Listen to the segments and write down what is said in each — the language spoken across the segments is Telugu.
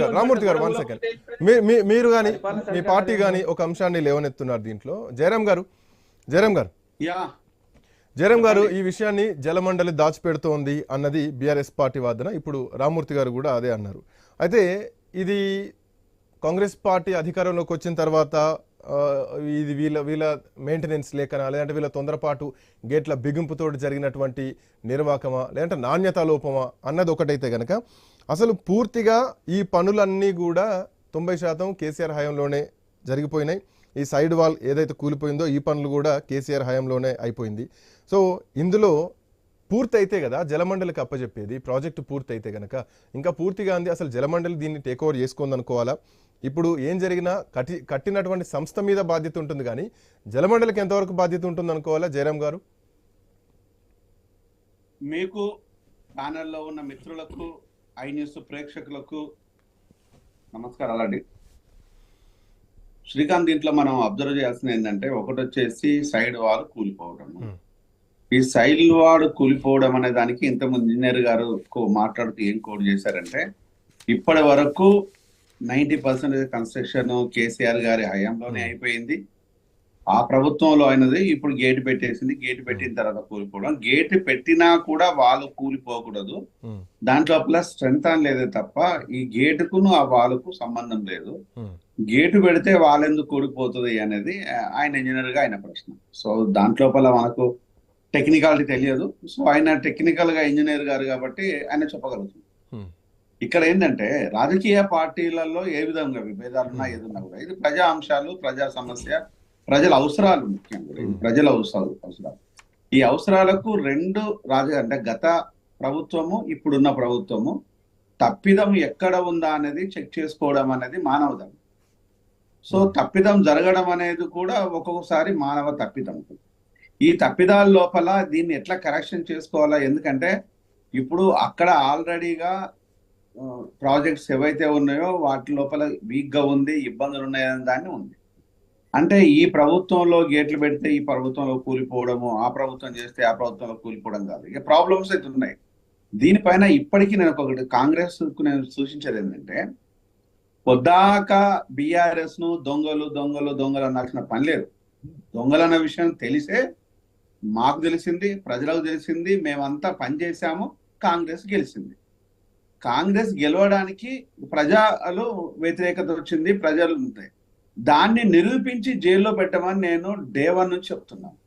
గారు, రామూర్తి గారు వన్ సెకండ్ మీరు కానీ మీ పార్టీ కానీ ఒక అంశాన్ని లేవనెత్తున్నారు దీంట్లో. జయరాం గారు జయరాం గారు. యా. జయరాం గారు ఈ విషయాన్ని జలమండలి దాచిపెడుతోంది అన్నది బీఆర్ఎస్ పార్టీ వాదన. ఇప్పుడు రామూర్తి గారు కూడా అదే అన్నారు. అయితే ఇది కాంగ్రెస్ పార్టీ అధికారంలోకి వచ్చిన తర్వాత ఇది వీళ్ళ వీళ్ళ మెయింటెనెన్స్ లేకనా లేదంటే వీళ్ళ తొందరపాటు గేట్ల బిగింపుతో జరిగినటువంటి నిర్వాకమా లేదంటే నాణ్యతా లోపమా అన్నది ఒకటైతే గనక అసలు పూర్తిగా ఈ పనులన్నీ కూడా తొంభై శాతం కేసీఆర్ హయాంలోనే జరిగిపోయినాయి. ఈ సైడ్ వాల్ ఏదైతే కూలిపోయిందో ఈ పనులు కూడా కేసీఆర్ హయాంలోనే అయిపోయింది. సో ఇందులో పూర్తి అయితే కదా జలమండలికి అప్పచెప్పేది ప్రాజెక్టు పూర్తి అయితే ఇంకా పూర్తిగా అంది అసలు జలమండలి దీన్ని టేక్ ఓవర్ చేసుకుంది అనుకోవాలా? ఇప్పుడు ఏం జరిగినా కట్టి కట్టినటువంటి సంస్థ మీద బాధ్యత ఉంటుంది కానీ జలమండలికి ఎంతవరకు బాధ్యత ఉంటుంది అనుకోవాలా జయరాం గారు? మీకు ప్యానెల్లో ఉన్న మిత్రులకు ఐ న్యూస్ ప్రేక్షకులకు నమస్కారాలండి శ్రీకాంత్ దీంట్లో మనం అబ్జర్వ్ చేయాల్సింది ఏంటంటే ఒకటి వచ్చేసి సైడ్ వాల్ కూలిపోవడం. ఈ సైడ్ వాల్ కూలిపోవడం అనే దానికి ఇంతకుముందు ఇంజనీర్ గారు మాట్లాడుతూ ఏం కోడ్ చేశారంటే ఇప్పటి వరకు నైన్టీ పర్సెంటేజ్ కన్స్ట్రక్షన్ కేసీఆర్ గారి హయాంలోనే. అయిపోయింది ఆ ప్రభుత్వంలో అయినది ఇప్పుడు గేట్ పెట్టేసింది. గేట్ పెట్టిన తర్వాత కూలిపోవడం. గేట్ పెట్టినా కూడా వాళ్ళు కూలిపోకూడదు. దాంట్లో ప్లస్ స్ట్రెంత్ అని లేదే తప్ప ఈ గేటుకును ఆ వాళ్ళకు సంబంధం లేదు. గేటు పెడితే వాళ్ళెందుకు కూలిపోతుంది అనేది ఆయన ఇంజనీర్గా ఆయన ప్రశ్న. సో దాంట్లోపల మనకు టెక్నికాలిటీ తెలియదు. సో ఆయన టెక్నికల్గా ఇంజనీర్ గారు కాబట్టి ఆయన చెప్పగలుగుతుంది ఇక్కడ ఏంటంటే రాజకీయ పార్టీలలో ఏ విధంగా విభేదాలు ఉన్నా ఏదున్నా కూడా ఇది ప్రజా అంశాలు ప్రజా సమస్య ప్రజల అవసరాలు ముఖ్యంగా. ప్రజల అవసరాలు అవసరాలు. ఈ అవసరాలకు రెండు రాజ అంటే గత ప్రభుత్వము ఇప్పుడున్న ప్రభుత్వము తప్పిదం ఎక్కడ ఉందా అనేది చెక్ చేసుకోవడం అనేది మానవ ధర్మం సో. తప్పిదం జరగడం అనేది కూడా ఒక్కొక్కసారి మానవ తప్పిదం. ఈ తప్పిదాల లోపల దీన్ని ఎట్లా కరెక్షన్ చేసుకోవాలా? ఎందుకంటే ఇప్పుడు అక్కడ ఆల్రెడీగా ప్రాజెక్ట్స్ ఏవైతే ఉన్నాయో వాటి లోపల వీక్గా ఉంది ఇబ్బందులు ఉన్నాయనే దాన్ని ఉంది. అంటే ఈ ప్రభుత్వంలో గేట్లు పెడితే ఈ ప్రభుత్వంలో కూలిపోవడము ఆ ప్రభుత్వం చేస్తే ఆ ప్రభుత్వంలో కూలిపోవడం కాదు. ఇక ప్రాబ్లమ్స్ అయితే ఉన్నాయి. దీనిపైన ఇప్పటికీ నేను ఒకటి కాంగ్రెస్కు నేను సూచించేది ఏంటంటే పొద్దాక బీఆర్ఎస్ను దొంగలు దొంగలు దొంగలు అనాల్సిన పని లేదు. దొంగలు అన్న విషయం తెలిసే మాకు తెలిసింది ప్రజలకు తెలిసింది మేమంతా పనిచేసాము కాంగ్రెస్ గెలిచింది. కాంగ్రెస్ గెలవడానికి ప్రజలు వ్యతిరేకత వచ్చింది ప్రజలు ఉంటాయి. దాన్ని నిరూపించి జైల్లో పెట్టమని నేను డే వన్ నుంచి చెప్తున్నాను.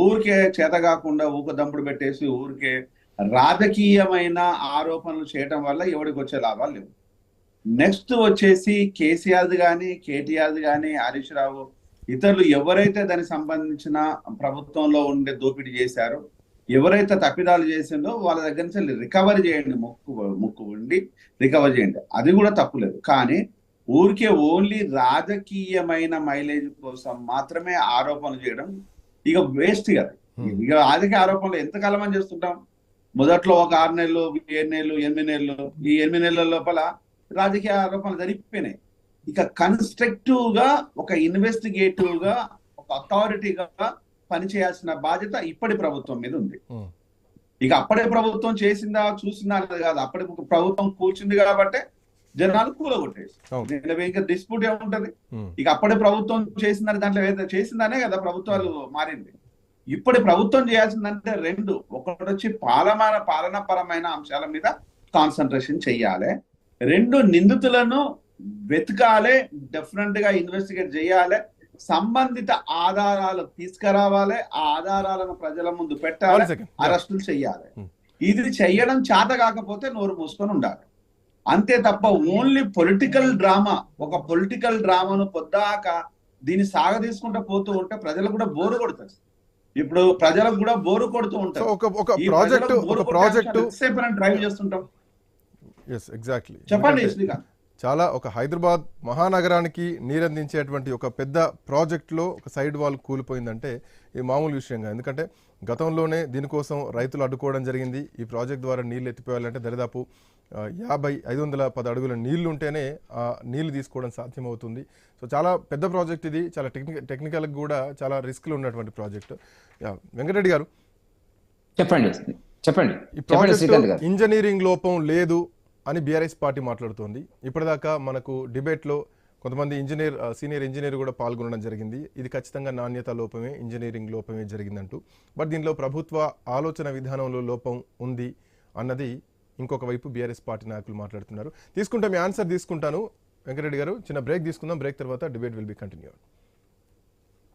ఊరికే చేత కాకుండా ఊక దంపుడు పెట్టేసి ఊరికే రాజకీయమైన ఆరోపణలు చేయటం వల్ల ఎవరికి వచ్చే లాభాలు లేవు. నెక్స్ట్ వచ్చేసి కేసీఆర్ది కానీ కేటీఆర్ది కానీ హరీష్ రావు ఇతరులు ఎవరైతే దానికి సంబంధించిన ప్రభుత్వంలో ఉండే దోపిడీ చేశారో ఎవరైతే తప్పిదాలు చేసిందో వాళ్ళ దగ్గర నుంచి రికవరీ చేయండి ముక్కు ముక్కు ఉండి రికవర్ చేయండి. అది కూడా తప్పులేదు కానీ ఊరికే ఓన్లీ రాజకీయమైన మైలేజ్ కోసం మాత్రమే ఆరోపణలు చేయడం ఇక వేస్ట్ కదా. Hmm. ఇక రాజకీయ ఆరోపణలు ఎంతకాలం అని చేస్తుంటాం? మొదట్లో ఒక ఆరు నెలలు ఏడు నెలలు ఎనిమిది నెలలు ఈ ఎనిమిది నెలల లోపల రాజకీయ ఆరోపణలు జరిగిపోయినాయి. ఇక కన్స్ట్రక్టివ్గా ఒక ఇన్వెస్టిగేటివ్గా ఒక అథారిటీగా పనిచేయాల్సిన బాధ్యత ఇప్పటి ప్రభుత్వం మీద ఉంది. ఉమ్, ఇక అప్పటి ప్రభుత్వం చేసిందా చూసిందా అనేది కాదు. అప్పటి ప్రభుత్వం కూర్చుంది కాబట్టి జనాలు కూలగొట్టేసి. ఇంకా డిస్ప్యూట్ ఏముంటది ఇక అప్పటి ప్రభుత్వం చేసిందని దాంట్లో ఏదో చేసిందనే కదా ప్రభుత్వాలు మారింది. ఇప్పటి ప్రభుత్వం చేయాల్సిందంటే రెండు. ఒకటి వచ్చి పాలన పాలనాపరమైన అంశాల మీద కాన్సన్ట్రేషన్ చెయ్యాలి. రెండు నిందితులను వెతకాలి డెఫినెట్గా ఇన్వెస్టిగేట్ చేయాలి. సంబంధిత ఆధారాలు తీసుకురావాలి ఆ ఆధారాలను ప్రజల ముందు పెట్టాలి. అరెస్టులు చెయ్యాలి. Hmm. ఇది చెయ్యడం చేత కాకపోతే నోరు మూసుకొని ఉండాలి. అంతే తప్ప ఓన్లీ పొలిటికల్ డ్రామా ఒక పొలిటికల్ డ్రామాను పొద్దాక దీన్ని సాగ తీసుకుంటూ పోతూ ఉంటే ప్రజలకు కూడా బోరు కొడుతుంది. ఇప్పుడు ప్రజలకు కూడా బోరు కొడుతూ ఉంటారు ఒక ఒక ప్రాజెక్టు ప్రాజెక్టు డ్రైవ్ చేస్తుంటాం. ఎస్ ఎగ్జాక్ట్లీ చెప్పండి చాలా ఒక హైదరాబాద్ మహానగరానికి నీరందించేటువంటి ఒక పెద్ద ప్రాజెక్టులో ఒక సైడ్ వాల్ కూలిపోయిందంటే ఇది మామూలు విషయంగా. ఎందుకంటే గతంలోనే దీనికోసం రైతులు అడ్డుకోవడం జరిగింది. ఈ ప్రాజెక్ట్ ద్వారా నీళ్ళు ఎత్తిపోయాలంటే దరిదాపు యాభై ఐదు వందల పది అడుగుల నీళ్ళు ఉంటేనే ఆ నీళ్ళు తీసుకోవడం సాధ్యమవుతుంది. సో చాలా పెద్ద ప్రాజెక్ట్ ఇది. చాలా టెక్నికల్ టెక్నికల్గా కూడా చాలా రిస్క్లు ఉన్నటువంటి ప్రాజెక్ట్. వెంకటరెడ్డి గారు. చెప్పండి చెప్పండి. ఈ ప్రాజెక్టు ఇంజనీరింగ్ లోపం లేదు అని బీఆర్ఎస్ పార్టీ మాట్లాడుతోంది. ఇప్పటిదాకా మనకు డిబేట్లో కొంతమంది ఇంజనీర్ సీనియర్ ఇంజనీర్ కూడా పాల్గొనడం జరిగింది. ఇది ఖచ్చితంగా నాణ్యత లోపమే ఇంజనీరింగ్ లోపమే జరిగిందంటూ. బట్ దీనిలో ప్రభుత్వ ఆలోచన విధానంలో లోపం ఉంది అన్నది ఇంకొక వైపు బీఆర్ఎస్ పార్టీ నాయకులు మాట్లాడుతున్నారు. తీసుకుంటే మీ ఆన్సర్ తీసుకుంటాను. వెంకరెడ్డి గారు చిన్న బ్రేక్ తీసుకుందాం. బ్రేక్ తర్వాత డిబేట్ విల్ బి కంటిన్యూ